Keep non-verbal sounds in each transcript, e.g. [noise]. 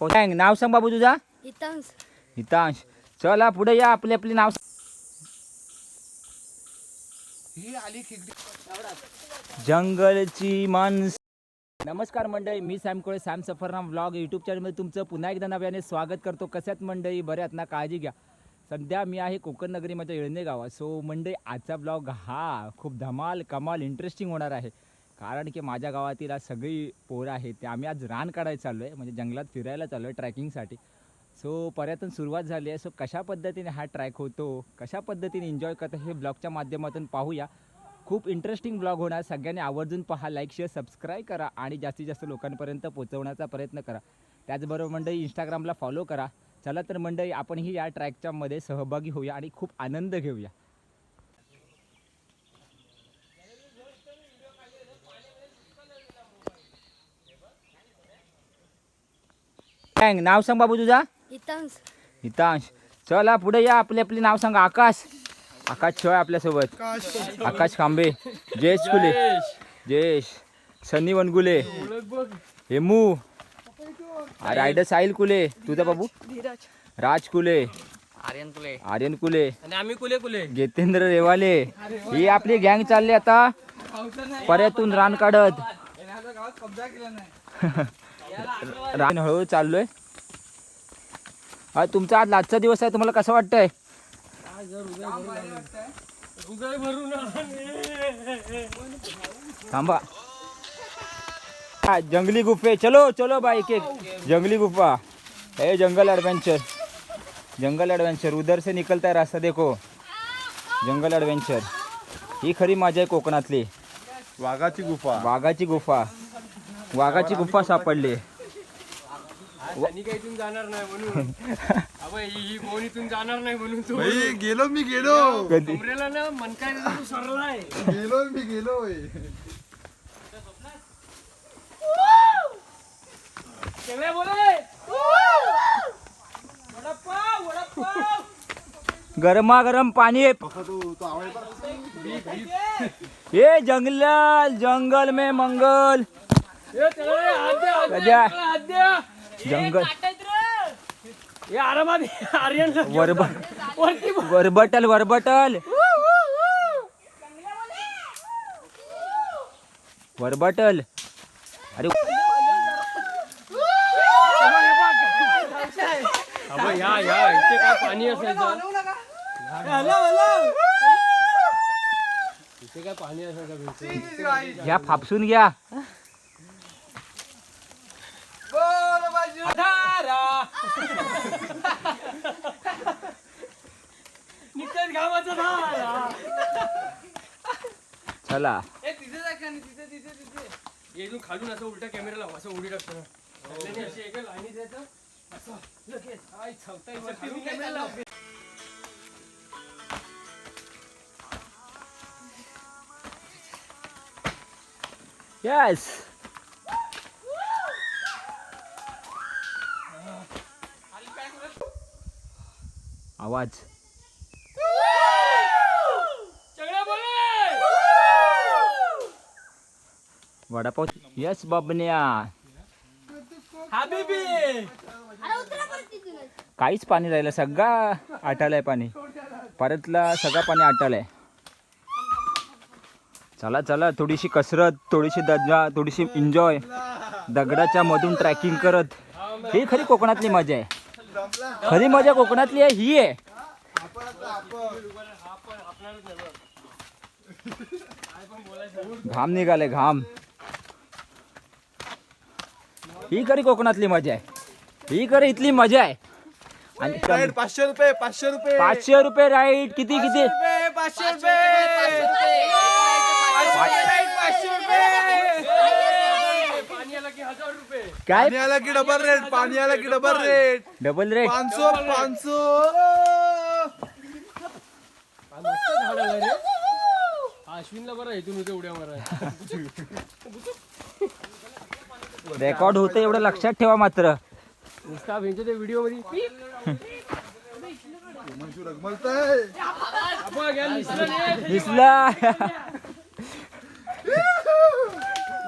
सांग नाव सांग बाबू तुझा. हितांश. हितांश. चला पुढे या आपली आपली नाव जंगलची माणस. नमस्कार मंडळी मी Sam Kole Sam Safarnama vlog YouTube चॅनलमध्ये तुमचं पुन्हा एकदा नव्याने स्वागत करतो. कशात मंडळी? बऱ्यात ना? काळजी घ्या. सध्या मी आहे कोकण नगरी माझ्या येळणे गावात. सो मंडळी आजचा ब्लॉग हा खूप धमाल कमाल इंटरेस्टिंग होणार आहे. कारण की माझ्या गावातील आज सगळी पोरं आहेत ते आम्ही आज रान काढायला चाललो आहे म्हणजे जंगलात फिरायला चाललो आहे ट्रॅकिंगसाठी. सो पर्यटन सुरुवात झाली आहे. सो कशा पद्धतीने हा ट्रॅक होतो कशा पद्धतीने एन्जॉय करतो हे ब्लॉगच्या माध्यमातून पाहूया. खूप इंटरेस्टिंग ब्लॉग होणार. सगळ्यांनी आवर्जून पहा लाईक शेअर सबस्क्राईब करा आणि जास्तीत जास्त लोकांपर्यंत पोहोचवण्याचा प्रयत्न करा. त्याचबरोबर मंडळी इंस्टाग्रामला फॉलो करा. चला तर मंडळी आपणही या ट्रॅकच्या मध्ये सहभागी होऊया आणि खूप आनंद घेऊया. सांग नाव सांग बाबू तुझा. हितांश. हितांश. चला पुढे या आपली आपली नाव सांगा. आकाश. आकाश शिवाय आपल्यासोबत. आकाश खांबे. जयेश कुले जयेश. सनी वनगुले. हेमू. रायडर साहिल कुले. तुझा बाबू. राज कुले. आर्यन कुले. आर्यन कुले. आणि आम्ही कुले कुले. गेतेंद्र रेवाले. ही आपली गँग चालली आता. पर्यातून रान काढत. [laughs] रान हळूहळू चाललोय. हा तुमचा आज लाजचा दिवस आहे तुम्हाला कसं वाटतंय? थांबा. हा, जंगली गुफे. चलो चलो भाई एक जंगली गुफा. हे जंगल एडवेंचर जंगल एडवेंचर उधर से निकलता है रास्ता देखो. जंगल एडवेंचर ही खरी मजा आहे कोकणातली. वाघाची गुफा. वाघाची गुफा. वाघाची गुफा सापडली. इथून जाणार नाही म्हणून. [laughs] अबे, ही ही कोण इथून जाणार नाही म्हणून तू? भाई गेलो मी गेलो. कधी? कमरेला ना मनकाय तू सरलाय. गेलो मी गेलो सगळे बोले वडापाव वडापाव. गरमागरम पाणी. आहे ये जंगल जंगल में मंगल. गजा. जंगल. आरामात आर्यन वरब वरती बघ. वरबटल वरबटल. वरबटल. अरे अबे, या या इथे काय पाणी असायचं इथे काय पाणी असायचं भिंतीत? घ्या. फापसून घ्या निघतात घामाचा धारा. चला इथून खालून असं उलटा कॅमेरा लाव असं उडी टाकतो ना. अशी एका लाईनीत यायचं, असं लगेच. आय, छवता इथं खालून कॅमेरा लाव. यस आवाज. वडापाव. यस बाबन्या. हाबिबी. काहीच पाणी राहिलं सगळा आटालाय पाणी. परतला सगळं पाणी आटालाय. चला चला थोडीशी कसरत थोडीशी दजा थोडीशी एन्जॉय दगडाच्या मधून ट्रॅकिंग करत. ही खरी कोकणातली मजा आहे. खरी मजा कोकणातली आहे ही आहे. घाम निघाले घाम. ही खरी कोकणातली मजा आहे. ही खरी इथली मजा आहे. आणि पाचशे रुपये पाचशे रुपये. पाचशे रुपये राईट. किती किती? पाचशे रुपये पाणी आलं की हजार रुपये काय? आला की डबल रेट पाणी आला की डबल रेट डबल रेट पाचशो पाचशो अश्विनला बरं इथून होते उड्या मारा रेकॉर्ड होतं एवढं लक्षात ठेवा मात्र. नुसता भेंच्या त्या व्हिडिओमध्ये रगमलतंय आपण घ्या निसरं नाही. दिसला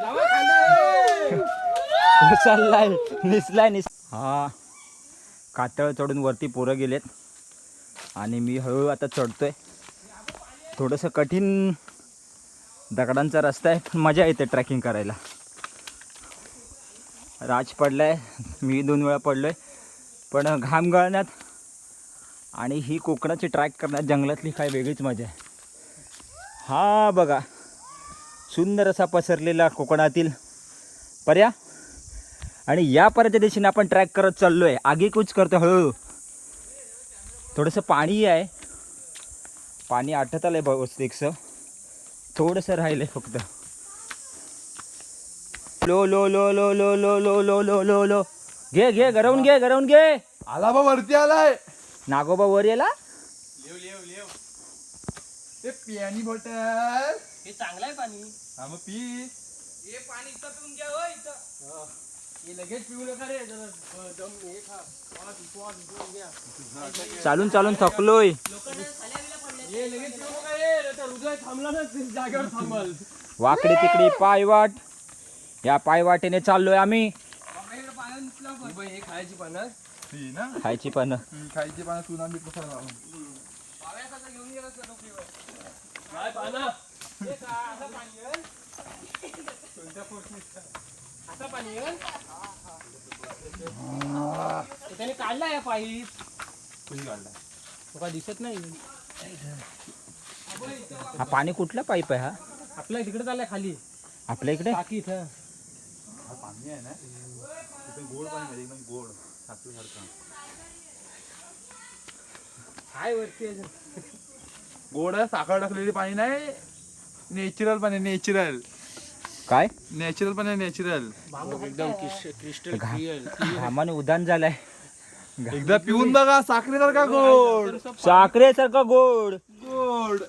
लावा खांदा, ए. चाललाय. निसलाय निस हा. कातळ चढून वरती पोरं गेलेत. आणि मी हळूहळू आता चढतोय. थोडंसं कठीण दगडांचा रस्ता आहे पण मजा येते ट्रॅकिंग करायला. राज पडलाय मी दोन वेळा पडलोय. पण घाम गळण्यात आणि ही कोकणाची ट्रॅक करण्यात जंगलातली काय वेगळीच मजा आहे. हा बघा सुंदर असा पसरलेला कोकणातील पर्या. आणि या पर्याच्या दिशेने आपण ट्रॅक करत चाललो आहे आगीकूच करतो हळूहळू थोडंसं पाणी आहे पाणी आटत आलं आहे व्यवस्थितचं थोडंसं राहिलं आहे फक्त लो लो लो लो लो लो लो लो लो लो लो घे घे गरवून घे गरवून घे आला बा वरती आलाय नागोबा वर येला ते पियानी बॉटल हे चांगलं आहे पाणी हा मग पी हे पाणी इथं पिऊन घ्या हो इथं हे लगेच पिऊ नका रे जरा अ, दम हे खा. श्वास श्वास घेऊन घ्या. चालून चालून थकलोय. हे लगेच पिऊ नका रे नाही तर हृदय थांबला ना ते जागेवर थांबल. वाकडी तिकडी पायवाट. या पायवाटेने चाललोय आम्ही. हे बघ, हे खायची पानं. पी ना? खायची पण खायची पानं लावून. पाणी आहे? कोणत्या पोटनीत? असं पाणी आहे? हे त्याने काढला या पाईप कुणी काढला तुका दिसत नाही. हा पाणी कुठला पाईप आहे हा? आपल्या तिकडे चाललाय खाली. आपल्या इकडे? टाकी इथं. हा पाणी आहे ना? गोड पाणी म्हणजे एकदम गोड. साखरेसारखं. काय वरती आहे? गोड साखर टाकलेली पाणी नाही. नेचरल पाणी नेचरल काय? नॅचरल पाणी नॅचरल. एकदम क्रिस्टल क्लिअर घामाने उदान झालाय. एकदा पिऊन बघा साखरेसारखा गोड. साखरेसारखा गोड. गोड.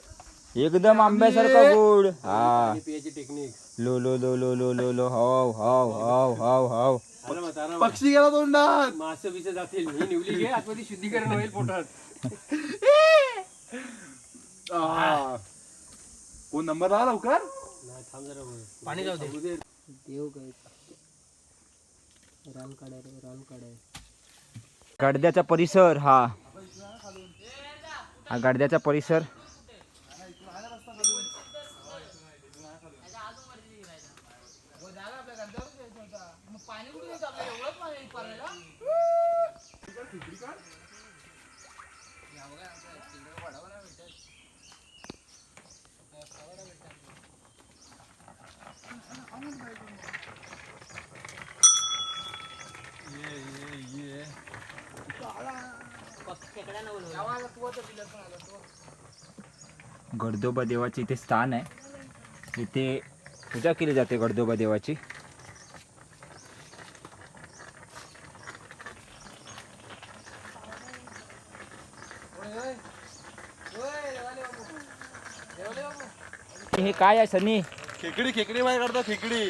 एकदम आंब्यासारखा गोड. हा. पियाची टेक्निक लो लो लो लो लो लो लो. हाव हाव हाव हाव हाव पक्षी गेला तोंडात. मासे बिसे जातील. ही निवली घे आतमध्ये शुद्धीकरण होईल पोटात. [laughs] आह. कोण नंबर आला लवकर? पाणी जाऊ दे. देव काय रान काढाय रान काढाय गडद्याचा परिसर हा. हा गडद्याचा परिसर. गडदोबा देवाचे इथे स्थान आहे. इथे पूजा केली जाते गडदोबा देवाची. हे काय आहे सनी? खेकडी खेकडी बाहेर काढता खेकडी.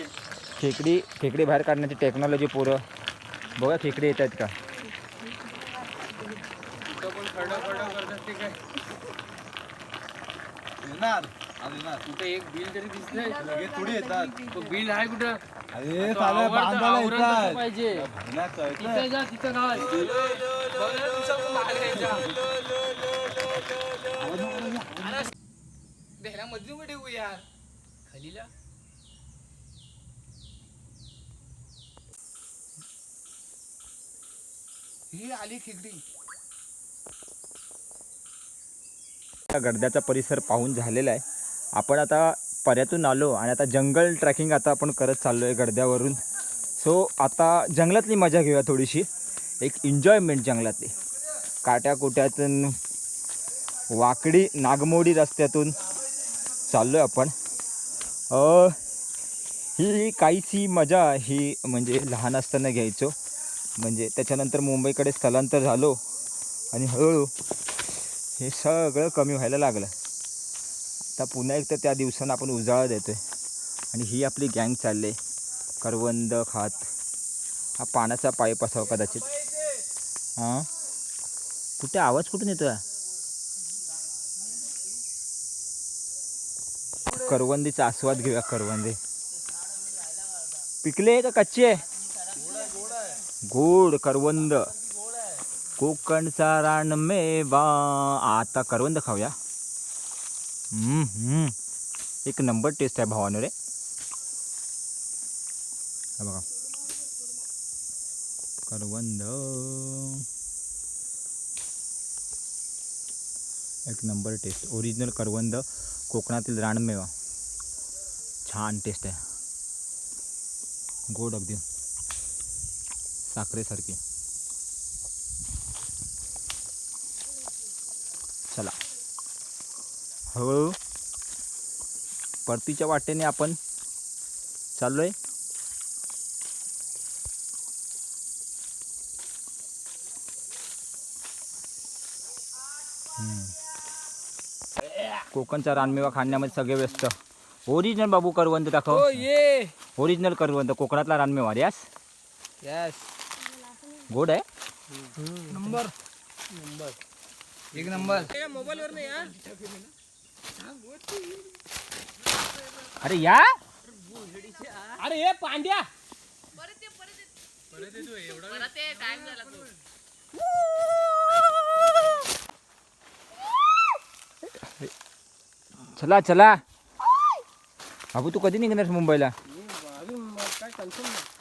खेकडी खेकडी बाहेर काढण्याची टेक्नॉलॉजी पोरं. बघा खेकडी येत आहेत का? येणार कुठे एक बिल तरी दिसले लगेच थोडी येतात. तो बिल आहे कुठं? अरे बांधायला येतात. पाहिजे? भरण्याचं येऊ यार? खालीला. ही आली खेकडी. गडद्याचा परिसर पाहून झालेला आहे. आपण आता पर्यातून आलो आणि आता जंगल ट्रॅकिंग आता आपण करत चाललो आहे गडद्यावरून सो आता जंगलातली मजा घेऊया थोडीशी. एक एन्जॉयमेंट जंगलातली. काट्याकुट्यातून वाकडी नागमोडी रस्त्यातून चाललो आहे आपण ही काहीशी मजा ही म्हणजे लहान असताना घ्यायचो. म्हणजे त्याच्यानंतर मुंबईकडे स्थलांतर झालो आणि हळूहळू हे सगळं कमी व्हायला लागलं. आता पुन्हा एकदा त्या दिवसानं आपण उजाळा देतोय. आणि ही आपली गँग चालले करवंद खात. हा पाण्याचा पाईप असावा कदाचित. हां? कुठे? आवाज कुठून येतो करवंदीचा आस्वाद घेऊया करवंदे. पिकले का कच्चे गोड करवंद. कोकणचा रानमेवा आता करवंद खाऊया हम्म, हम्म. एक नंबर टेस्ट आहे भावानो रे. बघा. करवंद. एक नंबर टेस्ट ओरिजिनल करवंद कोकणातील रानमेवा छान टेस्ट आहे. गोड अगदी. साखरेसारखी चला हो परतीच्या वाटेने आपण चाललोय. कोकणचा रानमेवा खाण्यामध्ये सगळे व्यस्त. ओरिजिनल बाबू करवंद दाखव. हो ये. ओरिजिनल करवंद कोकणातला रानमेवा यास. यस गोड आहे. नंबर. नंबर. एक नंबर. मोबाईल वर नाही अरे या. अरे हे पांड्या. चला चला. बाबू तू कधी निघणार मुंबईला? अजून काय कन्फर्म नाही.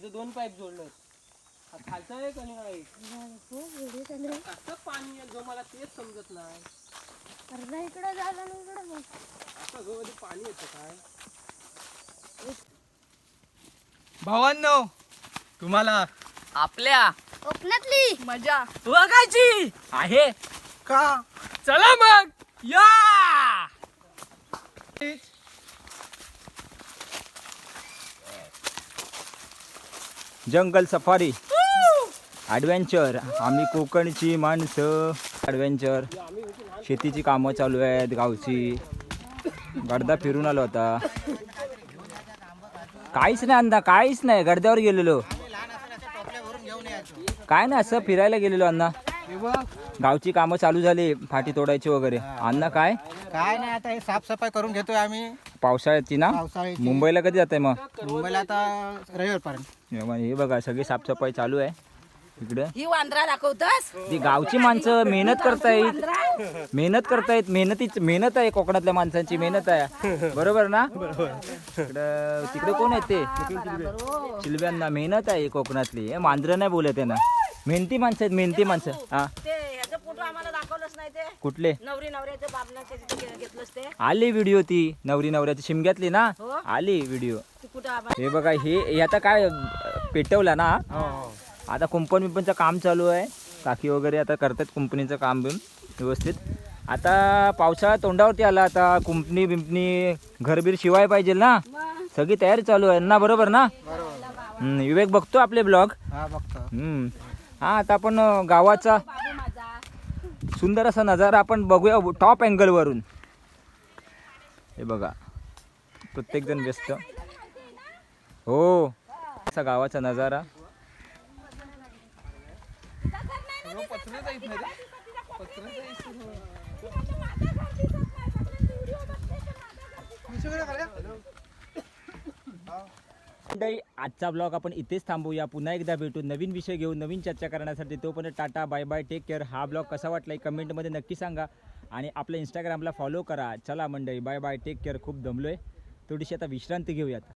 इथं दोन पाईप जोडले हा खालचा आहे का नाही कसं पाणी आहे जो मला तेच समजत नाही. अर्धा इकडं झालं ना इकडं मग. असं गवती पाणी येतं काय? भावांनो तुम्हाला आपल्या कोकणातली मजा बघायची आहे का? चला मग या! जंगल सफारी. ॲडव्हेंचर आम्ही कोकणची माणसं. ॲडव्हेंचर शेतीची कामं चालू आहेत गावची. गडदा फिरून आलो होता काहीच नाही अण्णा काहीच नाही. गडद्यावर गेलेलो. काय नाही असं फिरायला गेलेलो अण्णा. गावची कामं चालू झाली फाटी तोडायची वगैरे. अण्णा काय? काय नाही आता हे साफसफाई करून घेतोय आम्ही. पावसाळ्याची ना? पावसाळ्याची. मुंबईला कधी जात मग? मुंबईला आता रविवारपर्यंत. हे बघा- हे बघा सगळी साफसफाई चालू आहे. इकडे. ही वांद्रा दाखवतस? ती गावची माणसं मेहनत करतायत. मेहनत करतायत मेहनतीच मेहनत आहे कोकणातल्या माणसांची मेहनत आहे. बरोबर ना? इकडं तिकडे कोण आहेत ते? चिलव्यांना मेहनत आहे कोकणातली. हे मांजरं नाही बोलत आहे ना? मेहनती माणसं आहेत मेहनती माणसं. हा. ते ह्याचं फोटो आम्हाला दाखवलंच नाही ते. कुठले? नवरी नवऱ्याचं घेतलंच ते. आली व्हिडिओ ती नवरी नवऱ्याची शिमग्यातली ना? हो. आली व्हिडिओ ती कुठं आम्हाला हे बघा हे हे आता काय पेटवला ना? आता कुंपण बिंपणचं काम चालू आहे. काकी वगैरे आता करतात कुंपणीचं काम बिम व्यवस्थित. आता पावसाळा तोंडावरती आला आता कुंपणी बिंपणी घरबीर शिवाय पाहिजे ना? सगळी तयारी चालू आहे ना बरोबर ना? हम्म, विवेक बघतो आपले ब्लॉग हा बघतो. हा आता आपण गावाचा सुंदर असा नजारा आपण बघूया टॉप अँगलवरून हे बघा प्रत्येक जण व्यस्त. हो असा गावाचा नजारा. मंडळी आजचा ब्लॉग आपण इथेच थांबूया. पुन्हा एकदा भेटू नवीन विषय घेऊन नवीन चर्चा करण्यासाठी तोपर्यंत tata bye bye take care हा ब्लॉग कसा वाटला कमेंटमध्ये नक्की सांगा. आणि आपल्या इंस्टाग्रामला फॉलो करा. चला मंडळी बाय बाय टेक केअर खूप दमलो आहे थोडीशी आता विश्रांती घेऊयात.